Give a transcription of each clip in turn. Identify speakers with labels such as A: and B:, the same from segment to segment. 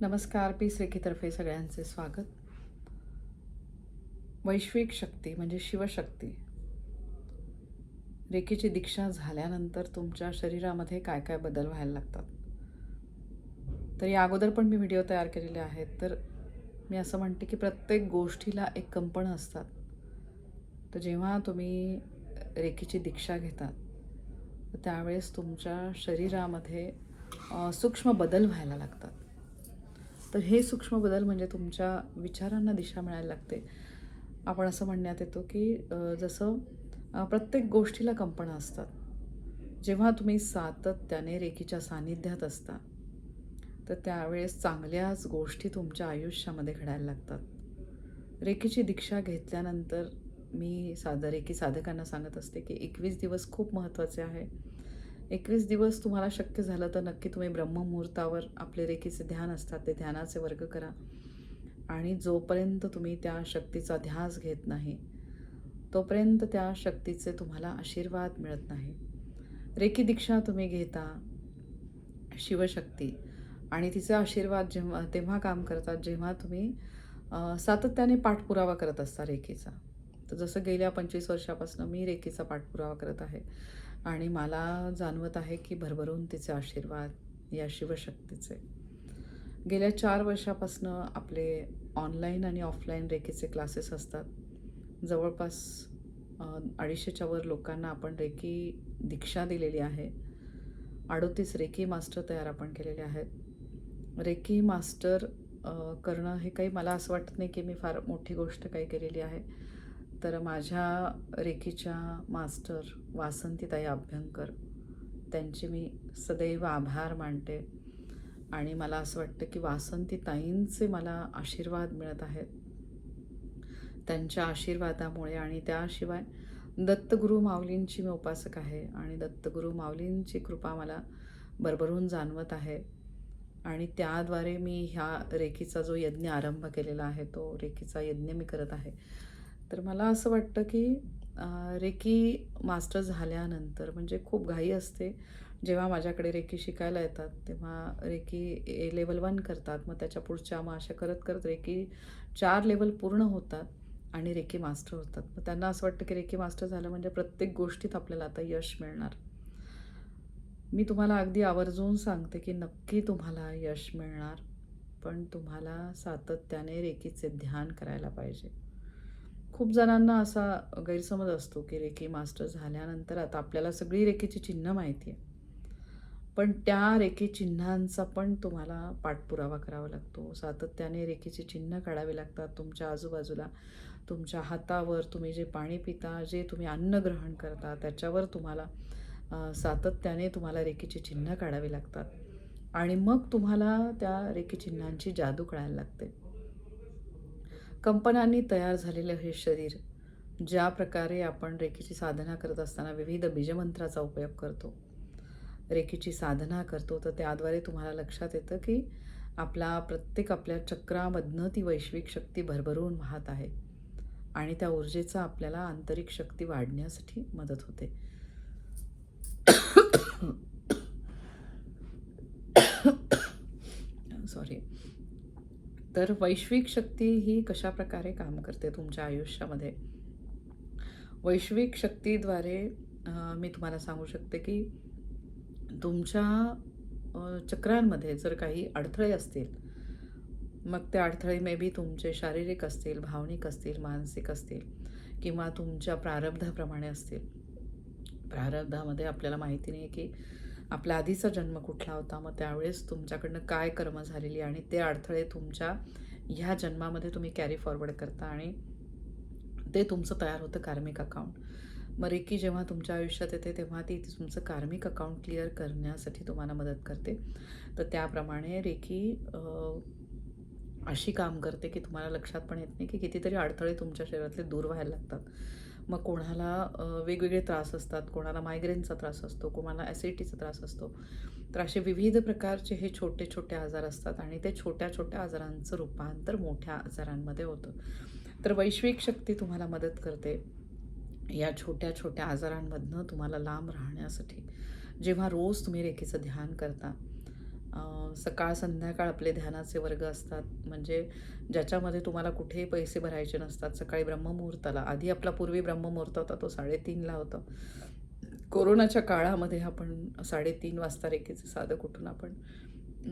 A: नमस्कार पीस रेखीतर्फे सगळ्यांचे स्वागत. वैश्विक शक्ती म्हणजे शिवशक्ती. रेखीची दीक्षा झाल्यानंतर तुमच्या शरीरामध्ये काय काय बदल व्हायला लागतात? तर या अगोदर पण मी व्हिडिओ तयार केलेले आहेत तर मी असं म्हणते की प्रत्येक गोष्टीला एक कंपन असतात. तर जेव्हा तुम्ही रेखीची दीक्षा घेतात तर त्यावेळेस तुमच्या शरीरामध्ये सूक्ष्म बदल व्हायला लागतात. तर हे सूक्ष्म बदल म्हणजे तुमच्या विचारांना दिशा मिळायला लागते. आपण असं म्हणण्यात येतो की जसं प्रत्येक गोष्टीला कंपनं असतात. जेव्हा तुम्ही सातत्याने रेखीच्या सान्निध्यात असता तर त्यावेळेस चांगल्याच गोष्टी तुमच्या आयुष्यामध्ये घडायला लागतात. रेखीची दीक्षा घेतल्यानंतर मी साधं रेखी साधकांना सांगत असते की एकवीस दिवस खूप महत्त्वाचे आहे. एकवीस दिवस तुम्हाला शक्य झालं तर नक्की तुम्ही ब्रह्ममुहूर्तावर आपले रेखीचे ध्यान असतात ते ध्यानाचे वर्ग करा. आणि जोपर्यंत तुम्ही त्या शक्तीचा ध्यास घेत नाही तोपर्यंत त्या शक्तीचे तुम्हाला आशीर्वाद मिळत नाही. रेखी दीक्षा तुम्ही घेता शिवशक्ती. आणि तिचा आशीर्वाद जेव्हा तेव्हा काम करतात जेव्हा तुम्ही सातत्याने पाठपुरावा करत असता रेखीचा. तर जसं गेल्या पंचवीस वर्षापासून मी रेखीचा पाठपुरावा करत आहे. आणि मला जाणवत आहे की भरभरून तिचे आशीर्वाद या शिवशक्तीचे. गेल्या चार वर्षापासनं आपले ऑनलाईन आणि ऑफलाईन रेखीचे क्लासेस असतात. जवळपास अडीचशेच्या वर लोकांना आपण रेकी दीक्षा दिलेली आहे. अडोतीस रेकी मास्टर तयार आपण केलेले आहेत. रेकी मास्टर करणं हे काही मला असं वाटत नाही की मी फार मोठी गोष्ट काही केलेली आहे. तर माझ्या रेखीच्या मास्टर वासंतीताई अभ्यंकर त्यांचे मी सदैव आभार मानते. आणि मला असं वाटतं की वासंतीताईंचे मला आशीर्वाद मिळत आहेत. त्यांच्या आशीर्वादामुळे आणि त्याशिवाय दत्तगुरू माऊलींची मी उपासक आहे आणि दत्तगुरू माऊलींची कृपा मला भरभरून जाणवत आहे. आणि त्याद्वारे मी ह्या रेखीचा जो यज्ञ आरंभ केलेला आहे तो रेखीचा यज्ञ मी करत आहे. तर मला असं वाटतं की रेकी मास्टर झाल्यानंतर म्हणजे खूप घाई असते. जेव्हा माझ्याकडे रेकी शिकायला येतात तेव्हा रेकी ए लेवल वन करतात. मग त्याच्या पुढच्या मग अशा करत करत रेकी चार लेवल पूर्ण होतात आणि रेकी मास्टर होतात. मग त्यांना असं वाटतं की रेकी मास्टर झालं म्हणजे प्रत्येक गोष्टीत आपल्याला आता यश मिळणार. मी तुम्हाला अगदी आवर्जून सांगते की नक्की तुम्हाला यश मिळणार पण तुम्हाला सातत्याने रेकीचे ध्यान करायला पाहिजे. खूप जणांना असा गैरसमज असतो की रेकी मास्टर झाल्यानंतर आता आपल्याला सगळी रेकीची चिन्ह माहिती आहे. पण त्या रेखी चिन्हांचा पण तुम्हाला पाठपुरावा करावा लागतो. सातत्याने रेकीची चिन्ह काढावी लागतात तुमच्या आजूबाजूला. तुमच्या हातावर तुम्ही जे पाणी पिता जे तुम्ही अन्न ग्रहण करता त्याच्यावर तुम्हाला सातत्याने तुम्हाला रेकीची चिन्ह काढावी लागतात. आणि मग तुम्हाला त्या रेखीचिन्हांची जादू कळायला लागते. कंपनांनी तयार झालेलं हे शरीर ज्या प्रकारे आपण रेखीची साधना करत असताना विविध बीजमंत्राचा उपयोग करतो रेखीची साधना करतो तर त्याद्वारे तुम्हाला लक्षात येतं की आपला प्रत्येक आपल्या चक्रामधनं ती वैश्विक शक्ती भरभरून वाहत आहे आणि त्या ऊर्जेचा आपल्याला आंतरिक शक्ती वाढण्यासाठी मदत होते सॉरी तर वैश्विक शक्ती ही कशा प्रकारे काम करते तुमच्या आयुष्यामध्ये? वैश्विक शक्तीद्वारे मी तुम्हाला सांगू शकते की तुमच्या चक्रांमध्ये जर काही अडथळे असतील मग ते अडथळे मे बी तुमचे शारीरिक असतील भावनिक असतील मानसिक असतील किंवा तुमच्या प्रारब्धाप्रमाणे असतील. प्रारब्धामध्ये आपल्याला माहिती नाही की आपला आधीचा जन्म कुठला होता? मग त्यावेळेस तुमच्याकडनं काय कर्म झालेली आणि ते अडथळे तुमच्या ह्या जन्मामध्ये तुम्ही कॅरी फॉरवर्ड करता आणि ते तुमचं तयार होतं कार्मिक अकाउंट मग रेकी जेव्हा तुमच्या आयुष्यात येते तेव्हा ती तुमचं कार्मिक अकाउंट क्लिअर करण्यासाठी तुम्हाला मदत करते. तर त्याप्रमाणे रेकी अशी काम करते की तुम्हाला लक्षात पण येत नाही की कितीतरी अडथळे तुमच्या शरीरातले दूर व्हायला लागतात. मग कोणाला वेगवेगळे त्रास असतात कोणाला मायग्रेनचा त्रास असतो कोणाला ॲसिडिटीचा त्रास असतो. तर असे विविध प्रकारचे हे छोटे छोटे आजार असतात आणि ते छोट्या छोट्या आजारांचं रूपांतर मोठ्या आजारांमध्ये होतं. तर वैश्विक शक्ती तुम्हाला मदत करते या छोट्या छोट्या आजारांमधनं तुम्हाला लांब राहण्यासाठी. जेव्हा रोज तुम्ही रेखेचं ध्यान करता सकाळ संध्याकाळ आपले ध्यानाचे वर्ग असतात. म्हणजे ज्याच्यामध्ये तुम्हाला कुठेही पैसे भरायचे नसतात. सकाळी ब्रह्ममुहूर्ताला आधी आपला पूर्वी ब्रह्ममुहूर्त होता तो साडेतीनला होता. कोरोनाच्या काळामध्ये आपण साडेतीन वाजता रेकीचे साधं कुठून आपण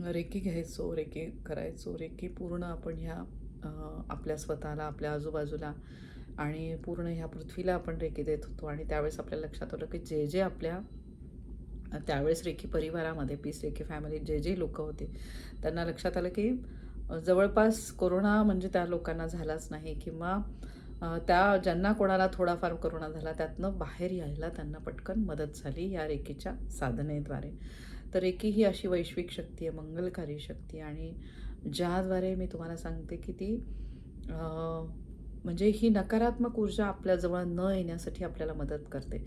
A: रेकी घ्यायचो रेकी करायचो रेकी पूर्ण आपण ह्या आपल्या स्वतःला आपल्या आजूबाजूला आणि पूर्ण ह्या पृथ्वीला आपण रेकी देत होतो. आणि त्यावेळेस आपल्या लक्षात आलं की जे जे आपल्या त्यावेळेस रेखी परिवारामध्ये पीस रेखी फॅमिलीत जे जे लोक होते त्यांना लक्षात आलं की जवळपास कोरोना म्हणजे त्या लोकांना झालाच नाही किंवा त्या ज्यांना कोणाला थोडाफार कोरोना झाला त्यातनं बाहेर यायला त्यांना पटकन मदत झाली या रेखीच्या साधनेद्वारे. तर रेखी ही अशी वैश्विक शक्ती आहे मंगलकारी शक्ती आणि ज्याद्वारे मी तुम्हाला सांगते की ती म्हणजे ही नकारात्मक ऊर्जा आपल्याजवळ न येण्यासाठी आपल्याला मदत करते.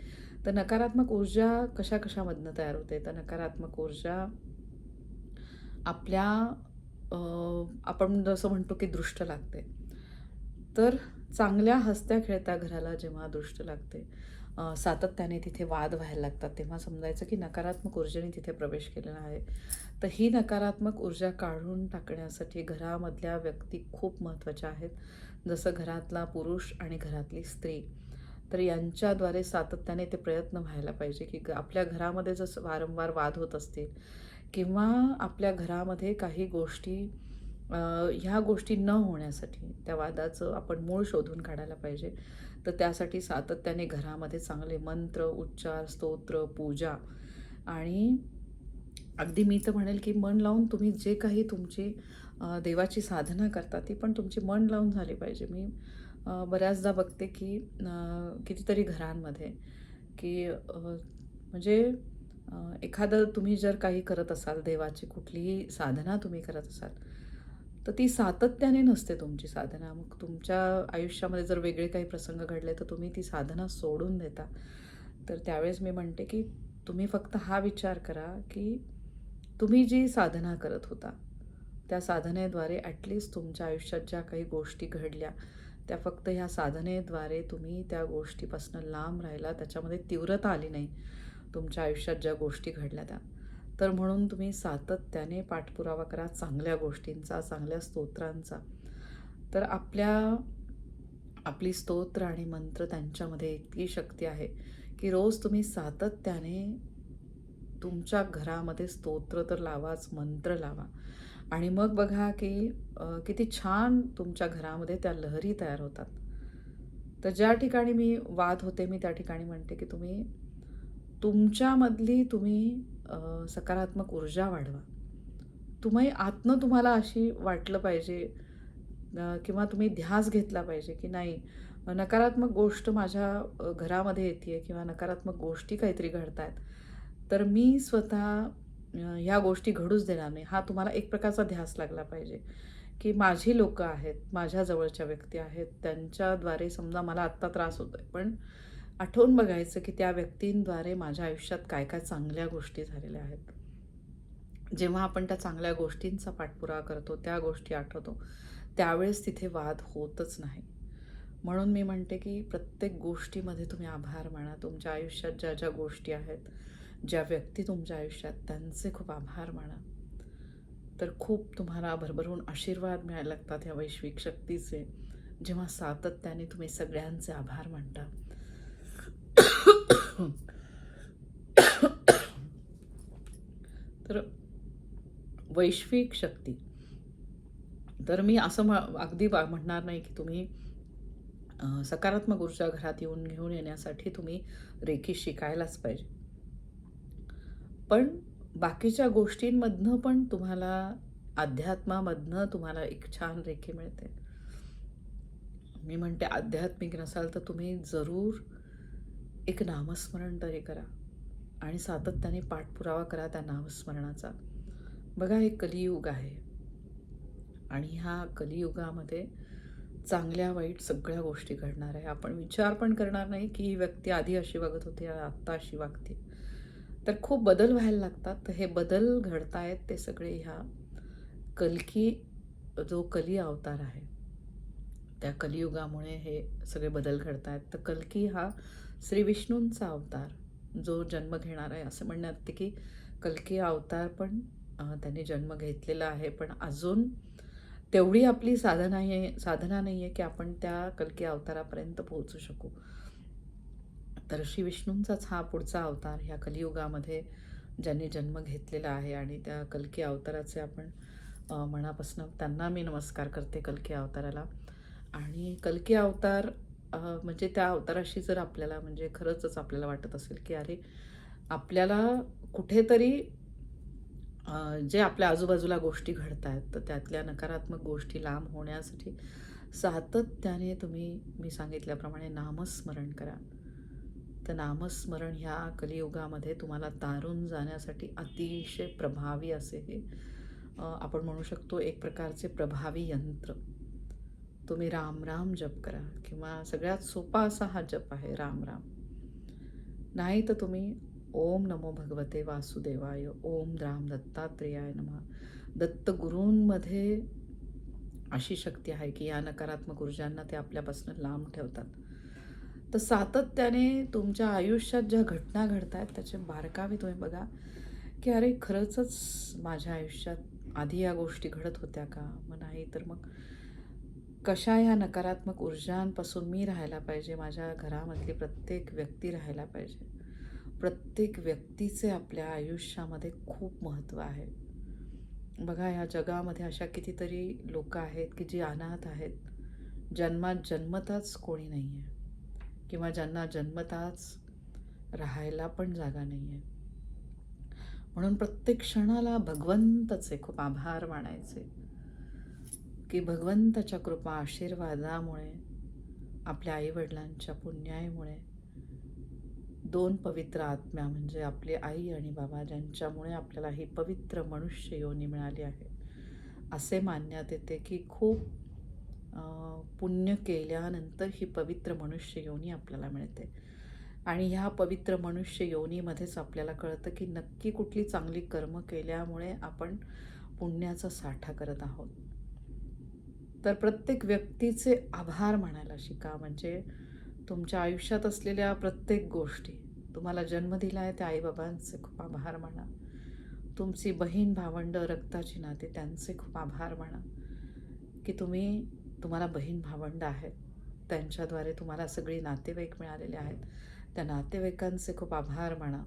A: तर नकारात्मक ऊर्जा कशा कशामधनं तयार होते? तर नकारात्मक ऊर्जा आपल्या आपण जसं म्हणतो की दृष्ट लागते. तर चांगल्या हसत्या खेळत्या घराला जेव्हा दृष्ट लागते सातत्याने तिथे वाद व्हायला लागतात तेव्हा समजायचं की नकारात्मक ऊर्जेने तिथे प्रवेश केलेला आहे. तर ही नकारात्मक ऊर्जा काढून टाकण्यासाठी घरामधल्या व्यक्ती खूप महत्त्वाच्या आहेत. जसं घरातला पुरुष आणि घरातली स्त्री. तर यांच्याद्वारे सातत्याने ते प्रयत्न व्हायला पाहिजे की ग- आपल्या घरामध्ये जसं वारंवार वाद होत असतील किंवा आपल्या घरामध्ये काही गोष्टी ह्या गोष्टी न होण्यासाठी त्या वादाचं आपण मूळ शोधून काढायला पाहिजे. तर त्यासाठी सातत्याने घरामध्ये चांगले मंत्र उच्चार स्तोत्र पूजा आणि अगदी मी तर म्हणेल की मन लावून तुम्ही जे काही तुमची देवाची साधना करता ती पण तुमची मन लावून झाली पाहिजे. मी बऱ्याचदा बघते की कितीतरी घरांमध्ये की म्हणजे एखादं तुम्ही जर काही करत असाल देवाची कुठलीही साधना तुम्ही करत असाल तर ती सातत्याने नसते तुमची साधना. मग तुमच्या आयुष्यामध्ये जर वेगळे काही प्रसंग घडले तर तुम्ही ती साधना सोडून देता. तर त्यावेळेस मी म्हणते की तुम्ही फक्त हा विचार करा की तुम्ही जी साधना करत होता त्या साधनेद्वारे ॲटलिस्ट तुमच्या आयुष्यात ज्या काही गोष्टी घडल्या त्या फक्त ह्या साधनेद्वारे तुम्ही त्या गोष्टीपासून लांब राहिला त्याच्यामध्ये तीव्रता आली नाही तुमच्या आयुष्यात ज्या गोष्टी घडल्या त्या. तर म्हणून तुम्ही सातत्याने पाठपुरावा करा चांगल्या गोष्टींचा चांगल्या स्तोत्रांचा. तर आपल्या आपली स्तोत्र आणि मंत्र त्यांच्यामध्ये इतकी शक्ती आहे की रोज तुम्ही सातत्याने तुमच्या घरामध्ये स्तोत्र तर लावाच मंत्र लावा. आणि मग बघा की किती छान तुमच्या घरामध्ये त्या लहरी तयार होतात. तर ज्या ठिकाणी मी वाद होते मी त्या ठिकाणी म्हणते की तुम्ही तुमच्यामधली तुम्ही सकारात्मक ऊर्जा वाढवा. तुम्ही आतनं तुम्हाला अशी वाटलं पाहिजे किंवा तुम्ही ध्यास घेतला पाहिजे की नाही नकारात्मक गोष्ट माझ्या घरामध्ये येते किंवा नकारात्मक गोष्टी काहीतरी घडत आहेत तर मी स्वतः ह्या गोष्टी घडूच देणार नाही. हा तुम्हाला एक प्रकारचा ध्यास लागला पाहिजे की माझी लोकं आहेत माझ्या जवळच्या व्यक्ती आहेत त्यांच्याद्वारे समजा मला आत्ता त्रास होतो आहे पण आठवून बघायचं की त्या व्यक्तींद्वारे माझ्या आयुष्यात काय काय चांगल्या गोष्टी झालेल्या आहेत. जेव्हा आपण त्या चांगल्या गोष्टींचा पाठपुरावा करतो त्या गोष्टी आठवतो त्यावेळेस तिथे वाद होतच नाही. म्हणून मी म्हणते की प्रत्येक गोष्टीमध्ये तुम्ही आभार माना. तुमच्या आयुष्यात ज्या ज्या गोष्टी आहेत ज्या व्यक्ती तुमच्या आयुष्यात त्यांचे खूप आभार माना. तर खूप तुम्हाला भरभरून आशीर्वाद मिळायला लागतात ह्या वैश्विक शक्तीचे. जेव्हा सातत्याने तुम्ही सगळ्यांचे आभार मानता. तर वैश्विक शक्ती. तर मी असं अगदी बा- म्हणणार नाही की तुम्ही सकारात्मक ऊर्जा घरात येऊन घेऊन येण्यासाठी तुम्ही रेखी शिकायलाच पाहिजे. पण बाकीच्या गोष्टींमधनं पण तुम्हाला अध्यात्मामधनं तुम्हाला एक छान रेखी मिळते. मी म्हणते आध्यात्मिक नसाल तर तुम्ही जरूर एक नामस्मरण तरी करा आणि सातत्याने पाठपुरावा करा त्या नामस्मरणाचा. बघा हे कलियुग आहे. आणि ह्या कलियुगामध्ये चांगल्या वाईट सगळ्या गोष्टी घडणार आहे. आपण विचार पण करणार नाही की ही व्यक्ती आधी अशी वागत होती आत्ता अशी वागते. तर खूप बदल व्हायला लागतात. तर हे बदल घडतायत ते सगळे ह्या कलकी जो कली अवतार आहे त्या कलियुगामुळे हे सगळे बदल घडत आहेत तर कलकी हा श्री विष्णूंचा अवतार जो जन्म घेणार आहे असं म्हणण्यात येते की कल्की अवतार पण त्यांनी जन्म घेतलेला आहे. पण अजून तेवढी आपली साधना आहे साधना नाही आहे की आपण त्या कलकी अवतारापर्यंत पोहोचू शकू. तर श्री विष्णूंचाच हा पुढचा अवतार ह्या कलियुगामध्ये ज्यांनी जन्म घेतलेला आहे आणि त्या कलकी अवताराचे आपण मनापासून त्यांना मी नमस्कार करते कलकी अवताराला. आणि कलकी अवतार म्हणजे त्या अवताराशी जर आपल्याला म्हणजे खरंचच आपल्याला वाटत असेल की अरे आपल्याला कुठेतरी जे आपल्या आजूबाजूला गोष्टी घडत आहेत तर त्यातल्या नकारात्मक गोष्टी लांब होण्यासाठी सातत्याने तुम्ही मी सांगितल्याप्रमाणे नामस्मरण करा. तर नामस्मरण ह्या कलियुगामध्ये तुम्हाला तारून जाण्यासाठी अतिशय प्रभावी असे हे आपण म्हणू शकतो एक प्रकारचे प्रभावी यंत्र. तुम्ही राम राम जप करा किंवा सगळ्यात सोपा असा हा जप आहे राम राम. नाही तर तुम्ही ओम नमो भगवते वासुदेवाय ओम राम दत्तात्रेयाय नमः. दत्तगुरूंमध्ये अशी शक्ती आहे की या नकारात्मक ऊर्जांना ते आपल्यापासून लांब ठेवतात. तर सातत्याने तुमच्या आयुष्यात ज्या घटना घडत आहेत त्याचे बारकावे तुम्ही बघा. की अरे खरंचच माझ्या आयुष्यात आधी या गोष्टी घडत होत्या का? मग नाही तर मग कशा ह्या नकारात्मक ऊर्जांपासून मी राहायला पाहिजे? माझ्या घरामधली प्रत्येक व्यक्ती राहायला पाहिजे. प्रत्येक व्यक्तीचे आपल्या आयुष्यामध्ये खूप महत्त्व आहे. बघा ह्या जगामध्ये अशा कितीतरी लोक आहेत की जी अनाथ आहेत. जन्मात जन्मताच कोणी नाही आहे किंवा ज्यांना जन्मताच राहायला पण जागा नाही आहे म्हणून प्रत्येक क्षणाला भगवंताचे खूप आभार मानायचे. की भगवंताच्या कृपा आशीर्वादामुळे आपल्या आईवडिलांच्या पुण्याईमुळे दोन पवित्र आत्म्या म्हणजे आपली आई आणि बाबा ज्यांच्यामुळे आपल्याला ही पवित्र मनुष्य योनी मिळाली आहे. असे मानण्यात येते की खूप पुण्य केल्यानंतर ही पवित्र मनुष्य योनी आपल्याला मिळते. आणि ह्या पवित्र मनुष्य योनीमध्येच आपल्याला कळतं की नक्की कुठली चांगली कर्म केल्यामुळे आपण पुण्याचा साठा करत आहोत. तर प्रत्येक व्यक्तीचे आभार म्हणायला शिका. म्हणजे तुमच्या आयुष्यात असलेल्या प्रत्येक गोष्टी तुम्हाला जन्म दिला आहे त्या आईबाबांचे खूप आभार माना. तुमची बहीण भावंड रक्ताची नाते त्यांचे खूप आभार माना. की तुम्ही तुम्हाला बहीण भावंड आहेत त्यांच्याद्वारे तुम्हाला सगळी नातेवाईक मिळालेले आहेत. त्या नातेवाईकांचे खूप आभार म्हणा.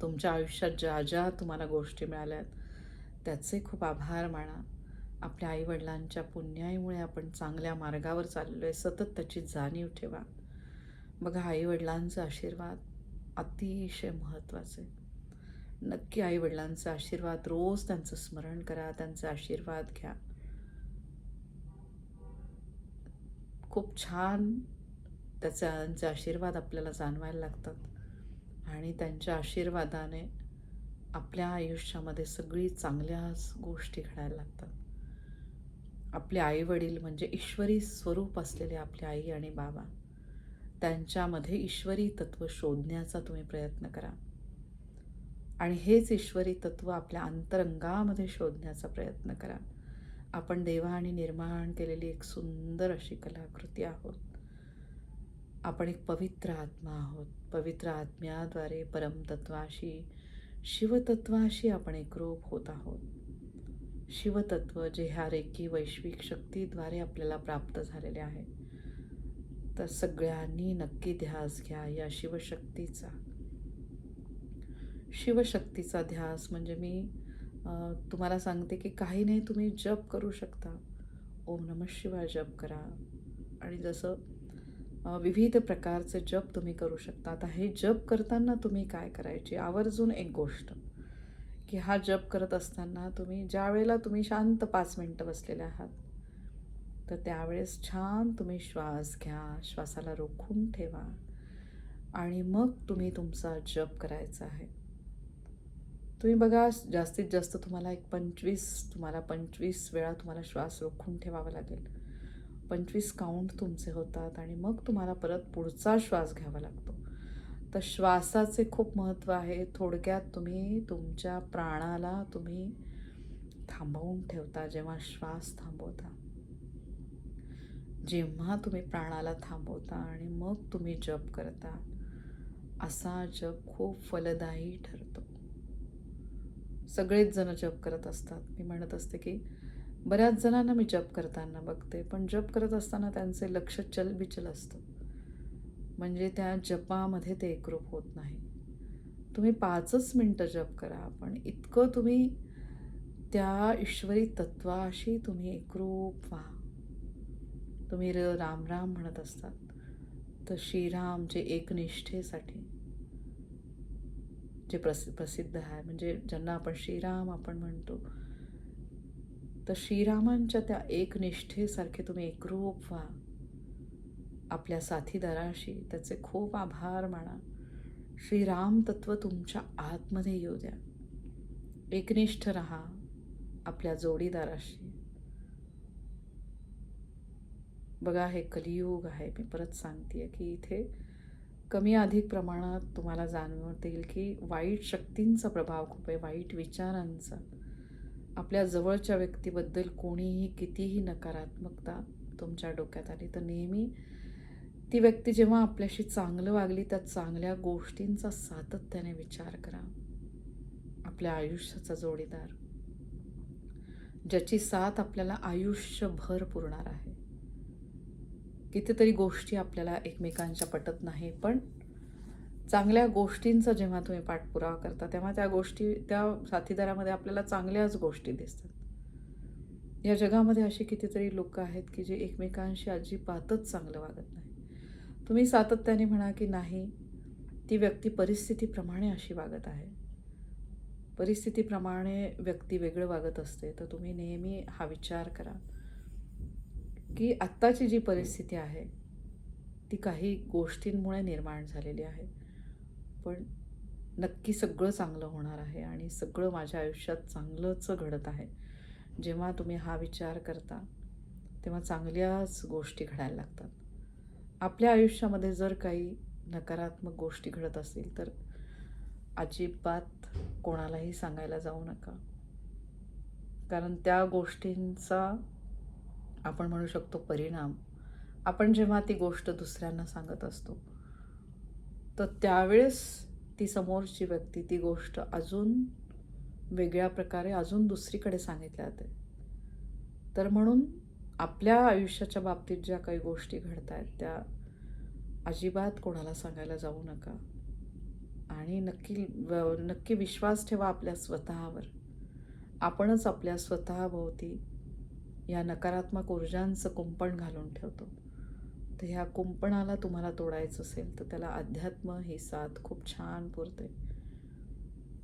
A: तुमच्या आयुष्यात ज्या ज्या तुम्हाला गोष्टी मिळाल्या आहेत त्याचे खूप आभार माना आपल्या आईवडिलांच्या पुण्याईमुळे आपण चांगल्या मार्गावर चाललो आहे. सतत त्याची जाणीव ठेवा. बघा आईवडिलांचा आशीर्वाद अतिशय महत्त्वाचे नक्की आईवडिलांचा आशीर्वाद रोज त्यांचं स्मरण करा त्यांचा आशीर्वाद घ्या. खूप छान त्याचा आशीर्वाद आपल्याला जाणवायला लागतात. आणि त्यांच्या आशीर्वादाने आपल्या आयुष्यामध्ये सगळी चांगल्याच गोष्टी घडायला लागतात. आपले आई वडील म्हणजे ईश्वरी स्वरूप असलेले आपले आई आणि बाबा त्यांच्यामध्ये ईश्वरी तत्व शोधण्याचा तुम्ही प्रयत्न करा. आणि हेच ईश्वरी तत्व आपल्या अंतरंगामध्ये शोधण्याचा प्रयत्न करा. आपण देवाने निर्माण केलेली एक सुंदर अशी कलाकृती आहोत. आपण एक पवित्र आत्मा आहोत. पवित्र आत्म्याद्वारे परमतत्वाशी शिवतत्वाशी आपण एकरूप होत आहोत. शिवतत्व जे ह्या रेखी वैश्विक शक्तीद्वारे आपल्याला प्राप्त झालेले आहे. तर सगळ्यांनी नक्की ध्यास घ्या या शिवशक्तीचा. शिवशक्तीचा ध्यास म्हणजे मी तुम्हाला सांगते की काही नाही तुम्ही जप करू शकता. ओम नम शिवाय जप करा. आणि जसं विविध प्रकारचे जप तुम्ही करू शकता. आता हे जप करताना तुम्ही काय करायची? आवर्जून एक गोष्ट की हा जप करत असताना तुम्ही ज्या वेळेला तुम्ही शांत पाच मिनटं बसलेले आहात तर त्यावेळेस छान तुम्ही श्वास घ्या. श्वासाला रोखून ठेवा. आणि मग तुम्ही तुमचा जप करायचा आहे. तुम्ही बघा जास्तीत जास्त तुम्हाला एक पंचवीस तुम्हाला पंचवीस वेळा तुम्हाला श्वास रोखून ठेवावा लागेल. पंचवीस काउंट तुमचे होतात आणि मग तुम्हाला परत पुढचा श्वास घ्यावा लागतो. तर श्वासाचे खूप महत्त्व आहे. थोडक्यात तुम्ही तुमच्या प्राणाला तुम्ही थांबवून ठेवता जेव्हा श्वास थांबवता. जेव्हा तुम्ही प्राणाला थांबवता आणि मग तुम्ही जप करता असा जप खूप फलदायी ठरतो. सगळेच जण जप करत असतात. मी म्हणत असते की बऱ्याच जणांना मी जप करताना बघते पण जप करत असताना त्यांचे लक्ष चलबिचल असतं. म्हणजे त्या जपामध्ये ते एकरूप होत नाही. तुम्ही पाचच मिनटं जप करा पण इतकं तुम्ही त्या ईश्वरी तत्वाशी तुम्ही एकरूप व्हा. तुम्ही र राम राम म्हणत असतात. तर श्रीराम जे एकनिष्ठेसाठी जे प्रसि प्रसिद्ध आहे. म्हणजे ज्यांना आपण श्रीराम आपण म्हणतो. तर श्रीरामांच्या त्या एकनिष्ठेसारखे तुम्ही एकरूप व्हा. आपल्या साथीदाराशी त्याचे खूप आभार माना. श्रीराम तत्व तुमच्या आतमध्ये येऊ द्या. एकनिष्ठ राहा आपल्या जोडीदाराशी. बघा हे कलियुग आहे. मी परत सांगते की इथे कमी अधिक प्रमाणात तुम्हाला जाणवतील येईल की वाईट शक्तींचा प्रभाव खूप आहे वाईट विचारांचा. आपल्या जवळच्या व्यक्तीबद्दल कोणीही कितीही नकारात्मकता तुमच्या डोक्यात आली तर नेहमी ती व्यक्ती जेव्हा आपल्याशी चांगलं वागली त्या चांगल्या गोष्टींचा सातत्याने विचार करा. आपल्या आयुष्याचा जोडीदार ज्याची साथ आपल्याला आयुष्यभर पुरणार आहे. कितीतरी गोष्टी आपल्याला एकमेकांच्या पटत नाही पण चांगल्या गोष्टींचा जेव्हा तुम्ही पाठपुरावा करता तेव्हा त्या गोष्टी त्या साथीदारामध्ये आपल्याला चांगल्याच गोष्टी दिसतात. या जगामध्ये अशी कितीतरी लोक आहेत की जे एकमेकांशी अजिबातच चांगलं वागत नाही. तुम्ही सातत्याने म्हणा की नाही ती व्यक्ती परिस्थितीप्रमाणे अशी वागत आहे. परिस्थितीप्रमाणे व्यक्ती वेगळं वागत असते तर तुम्ही नेहमी हा विचार करा. की आत्ताची जी परिस्थिती आहे ती काही गोष्टींमुळे निर्माण झालेली आहे. पण नक्की सगळं चांगलं होणार आहे आणि सगळं माझ्या आयुष्यात चांगलंच घडत आहे. जेव्हा तुम्ही हा विचार करता तेव्हा चांगल्याच गोष्टी घडायला लागतात. आपल्या आयुष्यामध्ये जर काही नकारात्मक गोष्टी घडत असतील तर अजिबात कोणालाही सांगायला जाऊ नका. कारण त्या गोष्टींचा आपण म्हणू शकतो परिणाम आपण जेव्हा ती गोष्ट दुसऱ्यांना सांगत असतो तर त्यावेळेस ती समोरची व्यक्ती ती गोष्ट अजून वेगळ्या प्रकारे अजून दुसरीकडे सांगितल्या जाते. तर म्हणून आपल्या आयुष्याच्या बाबतीत ज्या काही गोष्टी घडत आहेत त्या अजिबात कोणाला सांगायला जाऊ नका. आणि नक्की नक्की विश्वास ठेवा आपल्या स्वतःवर. आपणच आपल्या स्वतःभोवती या नकारात्मक ऊर्जांचं कुंपण घालून ठेवतो. तर ह्या कुंपणाला तुम्हाला तोडायचं असेल तर त्याला अध्यात्म ही साथ खूप छान पुरते.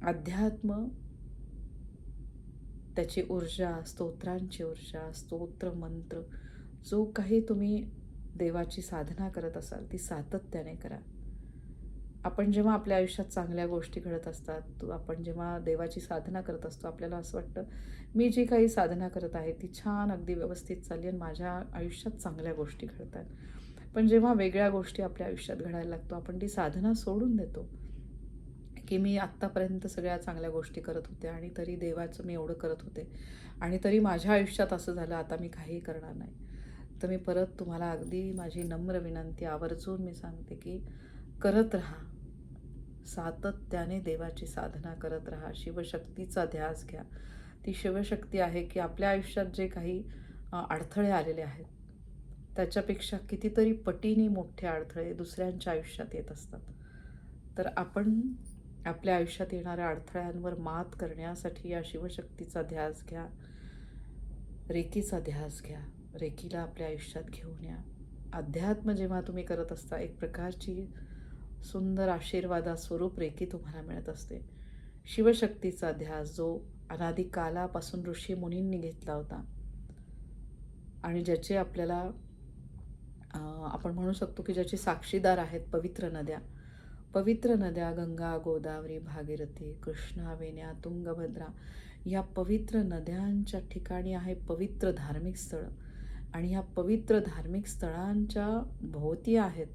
A: अध्यात्म त्याची ऊर्जा स्तोत्रांची ऊर्जा स्तोत्र मंत्र जो काही तुम्ही देवाची साधना करत असाल ती सातत्याने करा. आपण जेव्हा आपल्या आयुष्यात चांगल्या गोष्टी घडत असतात आपण जेव्हा देवाची साधना करत असतो आपल्याला असं वाटतं मी जी काही साधना करत आहे ती छान अगदी व्यवस्थित चालली आणि माझ्या आयुष्यात चांगल्या गोष्टी घडतात पण जेव्हा वेगळ्या गोष्टी आपल्या आयुष्यात घडायला लागतो आपण ती साधना सोडून देतो की मी आत्तापर्यंत सगळ्या चांगल्या गोष्टी करत होते आणि तरी देवाचं मी एवढं करत होते आणि तरी माझ्या आयुष्यात असं झालं आता मी काही करणार नाही. तर मी परत तुम्हाला अगदी माझी नम्र विनंती आवर्जून मी सांगते की करत राहा. सातत्याने देवाची साधना करत राहा. शिवशक्तीचा ध्यास घ्या. ती शिवशक्ती आहे की आपल्या आयुष्यात जे काही अडथळे आलेले आहेत त्याच्यापेक्षा कितीतरी पटीने मोठे अडथळे दुसऱ्यांच्या आयुष्यात येत असतात. तर आपण आपल्या आयुष्यात येणाऱ्या अडथळ्यांवर मात करण्यासाठी या शिवशक्तीचा ध्यास घ्या. रेकीचा ध्यास घ्या. रेकीला आपल्या आयुष्यात घेऊन या. अध्यात्म जेव्हा तुम्ही करत असता एक प्रकारची सुंदर आशीर्वादा स्वरूप तुम्हाला मिळत असते. शिवशक्तीचा ध्यास जो अनादिकालापासून ऋषी मुनींनी घेतला होता आणि ज्याचे आपल्याला आपण म्हणू शकतो की ज्याचे साक्षीदार आहेत पवित्र नद्या. पवित्र नद्या गंगा गोदावरी भागीरथी कृष्णा वेण्या तुंगभद्रा या पवित्र नद्यांच्या ठिकाणी आहे पवित्र धार्मिक स्थळं. आणि ह्या पवित्र धार्मिक स्थळांच्या भोवती आहेत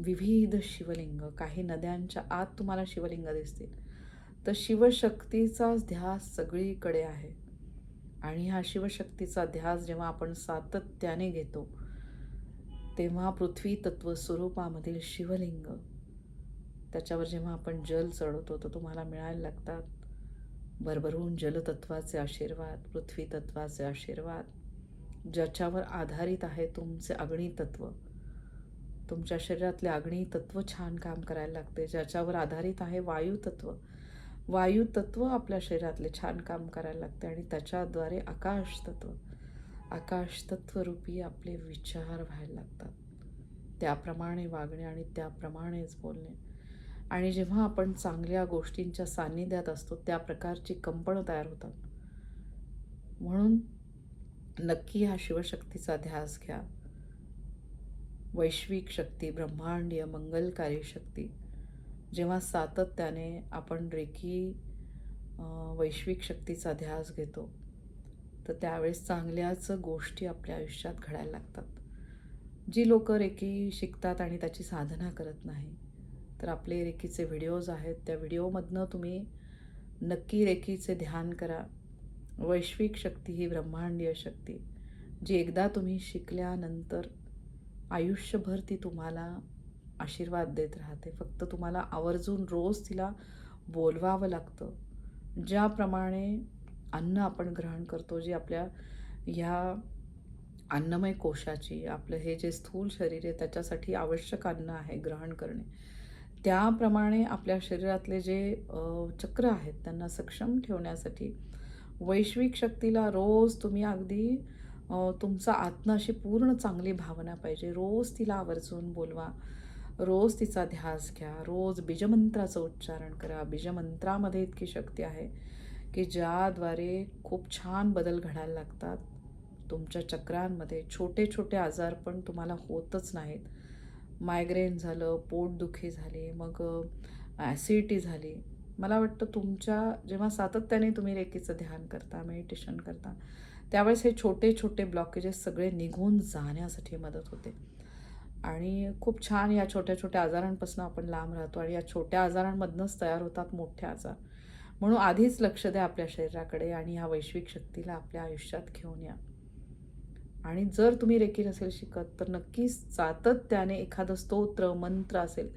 A: विविध शिवलिंग काही नद्यांच्या आत तुम्हाला शिवलिंग दिसतील. तर शिवशक्तीचाच ध्यास सगळीकडे आहे. आणि हा शिवशक्तीचा ध्यास जेव्हा आपण सातत्याने घेतो तेव्हा पृथ्वी तत्व स्वरूपामधील शिवलिंग त्याच्यावर जेव्हा आपण जल चढवतो तर तुम्हाला मिळायला लागतात भरभरून जलतत्वाचे आशीर्वाद पृथ्वी तत्वाचे आशीर्वाद ज्याच्यावर आधारित आहे तुमचे अग्नितत्व. तुमच्या शरीरातले अग्नितत्व छान काम करायला लागते ज्याच्यावर आधारित आहे वायुतत्व वायुतत्व आपल्या शरीरातले छान काम करायला लागते आणि त्याच्याद्वारे आकाश तत्व आकाश तत्वरूपी आपले विचार व्हायला लागतात. त्याप्रमाणे वागणे आणि त्याप्रमाणेच बोलणे. आणि जेव्हा आपण चांगल्या गोष्टींच्या सान्निध्यात असतो त्या प्रकारची कंपनं तयार होतात. म्हणून नक्की हा शिवशक्तीचा ध्यास घ्या. वैश्विक शक्ती ब्रह्मांडीय मंगलकारी शक्ती. जेव्हा सातत्याने आपण रेकी वैश्विक शक्तीचा ध्यास घेतो तर त्यावेळेस चांगल्याच गोष्टी आपल्या आयुष्यात घडायला लागतात. जी लोक रेकी शिकतात आणि त्याची साधना करत नाही तर आपले रेकीचे व्हिडिओज आहेत त्या व्हिडिओमधनं तुम्ही नक्की रेकीचे ध्यान करा. वैश्विक शक्ती ही ब्रह्मांडीय शक्ती जी एकदा तुम्ही शिकल्यानंतर आयुष्यभर ती तुम्हाला आशीर्वाद देत राहते. फक्त तुम्हाला आवर्जून रोज तिला बोलवावं लागतं. ज्याप्रमाणे अन्न आपण ग्रहण करतो जी आपल्या ह्या अन्नमय कोशाची आपलं हे जे स्थूल शरीर आहे त्याच्यासाठी आवश्यक अन्न आहे ग्रहण करणे. त्याप्रमाणे आपल्या शरीरातले जे चक्र आहेत त्यांना सक्षम ठेवण्यासाठी वैश्विक शक्तीला रोज तुम्ही अगदी तुमचा आत्मा अशी पूर्ण चांगली भावना पाहिजे. रोज तिला आवर्जून बोलवा. रोज तिचा ध्यास घ्या. रोज बीजमंत्राचं उच्चारण करा. बीजमंत्रामध्ये इतकी शक्ती आहे की ज्याद्वारे खूप छान बदल घडायला लागतात. तुमच्या चक्रांमध्ये छोटे छोटे आजार पण तुम्हाला होतच नाहीत. मायग्रेन झालं पोटदुखी झाली मग ॲसिडिटी झाली. मला वाटतं तुमच्या जेव्हा सातत्याने तुम्ही रेकीचं ध्यान करता मेडिटेशन करता त्यावेळेस हे छोटे छोटे ब्लॉकेजेस सगळे निघून जाण्यासाठी मदत होते. आणि खूप छान या छोट्या छोट्या आजारांपासून आपण लांब राहतो आणि या छोट्या आजारांमधनंच तयार होतात मोठे आजार. म्हणून आधीच लक्ष द्या आपल्या शरीराकडे आणि ह्या वैश्विक शक्तीला आपल्या आयुष्यात घेऊन या. आणि जर तुम्ही रेकी नसेल शिकत तर नक्कीच सातत्याने एखादं स्तोत्र मंत्र असेल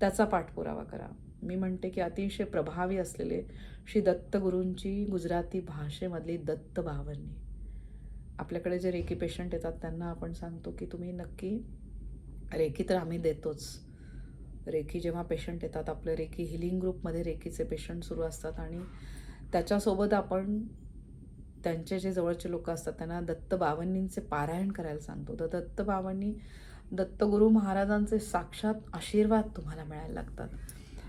A: त्याचा पाठपुरावा करा. मी म्हणते की अतिशय प्रभावी असलेले श्री दत्तगुरूंची गुजराती भाषेमधली दत्त भावनी आपल्याकडे जे रेकी पेशंट येतात त्यांना आपण सांगतो की तुम्ही नक्की रेकी तर आम्ही देतोच. रेकी जेव्हा पेशंट येतात आपलं रेकी हिलिंग ग्रुपमध्ये रेकीचे पेशंट सुरू असतात आणि त्याच्यासोबत आपण त्यांचे जे जवळचे लोक असतात त्यांना दत्त बावन्नींचे पारायण करायला सांगतो. तर दत्त बावन्नी दत्तगुरू महाराजांचे साक्षात आशीर्वाद तुम्हाला मिळायला लागतात.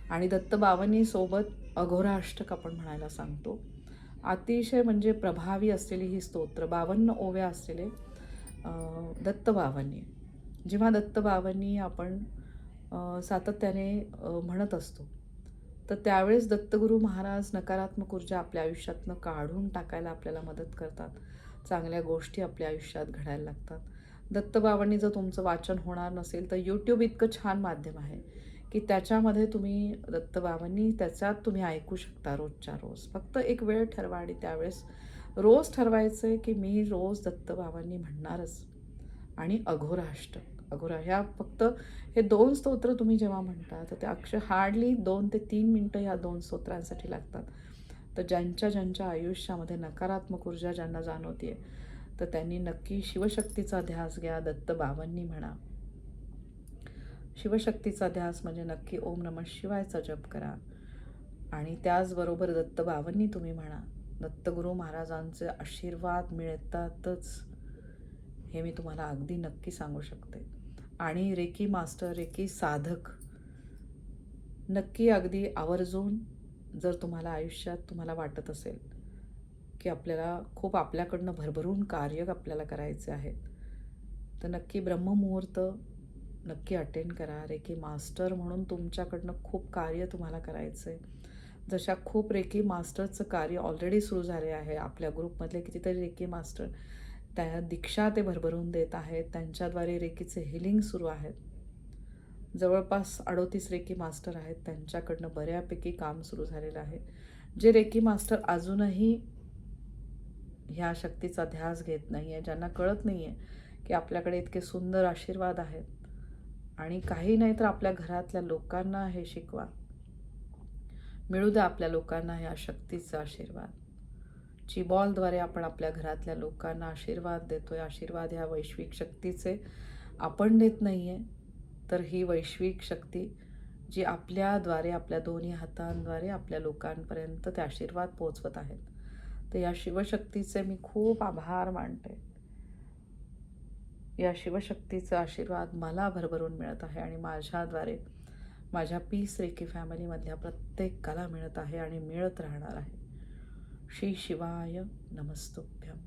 A: आणि दत्त बावन्नीसोबत अघोरा अष्टक आपण म्हणायला सांगतो. अतिशय म्हणजे प्रभावी असलेली ही स्तोत्र बावन्न ओव्या असलेले दत्तबावनी जेव्हा दत्तबावांनी आपण सातत्याने म्हणत असतो तर त्यावेळेस दत्तगुरू महाराज नकारात्मक ऊर्जा आपल्या आयुष्यातनं काढून टाकायला आपल्याला मदत करतात. चांगल्या गोष्टी आपल्या आयुष्यात घडायला लागतात. दत्तबाबांनी जर तुमचं वाचन होणार नसेल तर यूट्यूब इतकं छान माध्यम आहे. की त्याच्यामध्ये तुम्ही दत्तबाबांनी त्याच्यात तुम्ही ऐकू शकता रोजच्या रोज. फक्त एक वेळ ठरवा आणि त्यावेळेस रोज ठरवायचं आहे की मी रोज दत्तबाबांनी म्हणणारच आणि अघोराष्टक अघोरा ह्या फक्त हे दोन स्तोत्र तुम्ही जेव्हा म्हणता तर ते अक्षर हार्डली दोन ते तीन मिनटं ह्या दोन स्तोत्रांसाठी लागतात. तर ज्यांच्या ज्यांच्या आयुष्यामध्ये नकारात्मक ऊर्जा ज्यांना जाणवते तर त्यांनी नक्की शिवशक्तीचा ध्यास घ्या दत्तबाबांनी म्हणा. शिवशक्तीचा ध्यास म्हणजे नक्की ओम नम शिवायचा जप करा. आणि त्याचबरोबर दत्त तुम्ही म्हणा दत्तगुरू महाराजांचे आशीर्वाद मिळतातच हे मी तुम्हाला अगदी नक्की सांगू शकते. आणि रेकी मास्टर रेकी साधक नक्की अगदी आवर्जून जर तुम्हाला आयुष्यात तुम्हाला वाटत असेल की आपल्याला खूप आपल्याकडनं भरभरून कार्य आपल्याला करायचे आहेत तर नक्की ब्रह्ममुहूर्त नक्की अटेंड करा. रेकी मास्टर म्हणून तुमच्याकडनं खूप कार्य तुम्हाला करायचं आहे जशा खूप रेकी मास्टरचं कार्य ऑलरेडी सुरू झाले आहे आपल्या ग्रुपमधले कितीतरी रेकी मास्टर त्या दीक्षा ते भरभरून देत आहेत. त्यांच्याद्वारे रेकीचे हिलिंग सुरू आहेत. जवळपास अडोतीस रेकी मास्टर आहेत. त्यांच्याकडनं बऱ्यापैकी काम सुरू झालेलं आहे. जे रेकी मास्टर अजूनही ह्या शक्तीचा ध्यास घेत नाही आहे ज्यांना कळत नाही आहे की आपल्याकडे इतके सुंदर आशीर्वाद आहेत आणि काही नाही तर आपल्या घरातल्या लोकांना हे शिकवा. मिळू द्या आपल्या लोकांना या शक्तीचा आशीर्वाद. जी बॉलद्वारे आपण आपल्या घरातल्या लोकांना आशीर्वाद देतोय. आशीर्वाद ह्या वैश्विक शक्तीचे आपण देत नाही आहे तर ही वैश्विक शक्ती जी आपल्याद्वारे आपल्या दोन्ही हातांद्वारे आपल्या लोकांपर्यंत ते आशीर्वाद पोचवत आहेत. तर या शिवशक्तीचे मी खूप आभार मानते. या शिवशक्तीचा आशीर्वाद मला भरभरून मिळत आहे आणि माझ्याद्वारे माझ्या पीस रेकी फॅमिलीमधल्या प्रत्येकाला मिळत आहे आणि मिळत राहणार आहे. श्री शिवाय नमस्तुभ्यम.